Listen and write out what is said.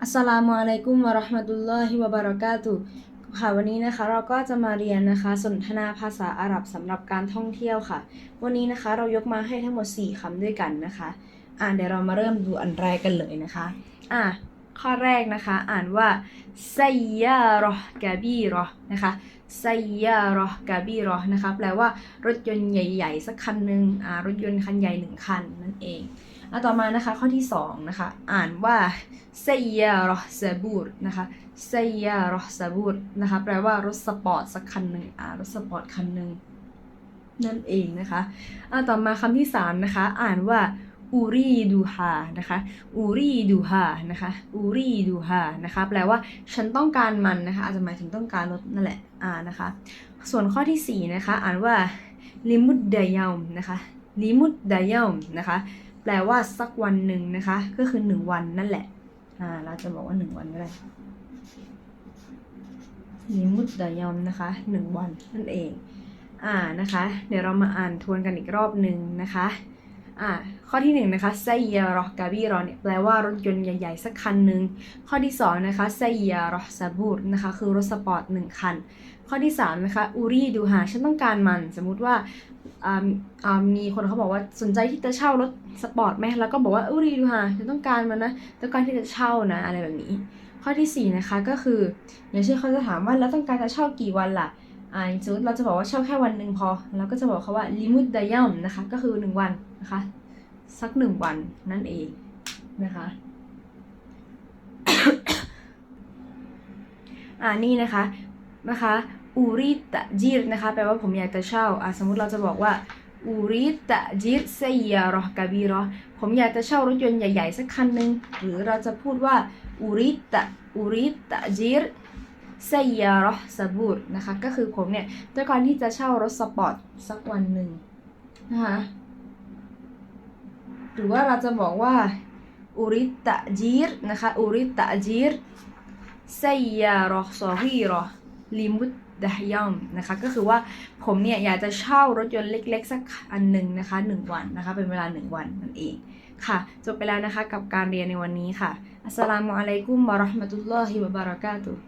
อัสสลามุอะลัยกุมวะราะห์มะตุลลอฮิวะบะเราะกาตุค่ะวันนี้นะคะเราก็จะมาเรียนนะคะ สนทนาภาษาอาหรับสำหรับการท่องเที่ยวค่ะ วันนี้นะคะเรายกมาให้ทั้งหมด 4คำด้วยกันนะคะ อ่าเดี๋ยวเรามาเริ่มดูอันแรกกันเลยนะคะ อ่า ข้อแรกนะคะ อ่านว่าไซยารอกะบีรอนะคะไซยารอกะบีรอนะคะแปลว่ารถยนต์ใหญ่ ๆ สักคันหนึ่งอ่ารถยนต์คันใหญ่หนึ่งคันนั่นเองอะต่อมานะคะข้อที่สองนะคะอ่านว่าไซยารอซาบูรนะคะไซยารอซาบูรนะคะแปลว่ารถสปอร์ตสักคันหนึ่งอ่ารถสปอร์ตคันหนึ่งนั่นเองนะคะอะต่อมาคำที่สามนะคะอ่านว่า อูรีดูฮานะคะอูรีดูฮานะคะอูรีดูฮานะคะแปลว่าฉันต้องการมันนะคะอาจจะหมายถึงต้องการรถนั่นแหละอ่านะคะส่วนข้อที่สี่นะคะอ่านว่าลิมุดเดายมนะคะลิมุดเดายมนะคะแปลว่าสักวันหนึ่งนะคะก็คือหนึ่งวันนั่นแหละอ่าเราจะบอกว่าหนึ่งวันก็ได้ลิมุดเดายมนะคะหนึ่งวันนั่นเองอ่านะคะ เดี๋ยวเรามาอ่านทวนกันอีกรอบหนึ่งนะคะ อ่าข้อที่หนึ่งนะคะไซยารอกาบีรอเนี่ยแปลว่ารถยนต์ใหญ่ๆ สักคันหนึ่งข้อที่สองนะคะไซยารอซาบูรนะคะคือรถสปอร์ตหนึ่งคัน ข้อที่สามนะคะอูรีดูหาฉันต้องการมัน สมมุติว่ามีคนเขาบอกว่าสนใจที่จะเช่ารถสปอร์ตไหมแล้วก็บอกว่าอูรีดูหาฉันต้องการมันนะต้องการที่จะเช่านะอะไรแบบนี้ ข้อที่สี่นะคะก็คืออย่างเช่นเขาจะถามว่าแล้วต้องการจะเช่ากี่วันล่ะ อ่าสมมติเราจะบอกว่าเช่าแค่วันหนึ่งพอ เราก็จะบอกเขาว่าลิมุดดายมนะคะ ก็คือหนึ่งวันนะคะ สักหนึ่งวันนั่นเองนะคะอ่านี่นะคะนะคะอูริตะจีรนะคะแปลว่าผมอยากจะเช่าอ่าสมมุติเราจะบอกว่าอูริตะจีรไซยรอกาบีรอผมอยากจะเช่ารถยนต์ใหญ่ ๆ สักคันหนึ่งหรือเราจะพูดว่าอูริตะอูริตะจีร ไซยารอซาบูรนะคะ ก็คือผมเนี่ยต้องการที่จะเช่ารถสปอร์ตสักวันหนึ่งนะคะหรือว่าเราจะบอกว่าอูริตะจีรนะคะอูริตะจีรไซยารอซอฮีรอลิมุดดะฮยอมนะคะก็คือว่าผมเนี่ยอยากจะเช่ารถยนต์เล็กๆ สักอันหนึ่งนะคะหนึ่งวันนะคะเป็นเวลาหนึ่งวันนั่นเองค่ะ จบไปแล้วนะคะกับการเรียนในวันนี้ค่ะอัสสลามุอะลัยกุมวะราะห์มะตุลลอฮิวะบะเราะกาตุฮ์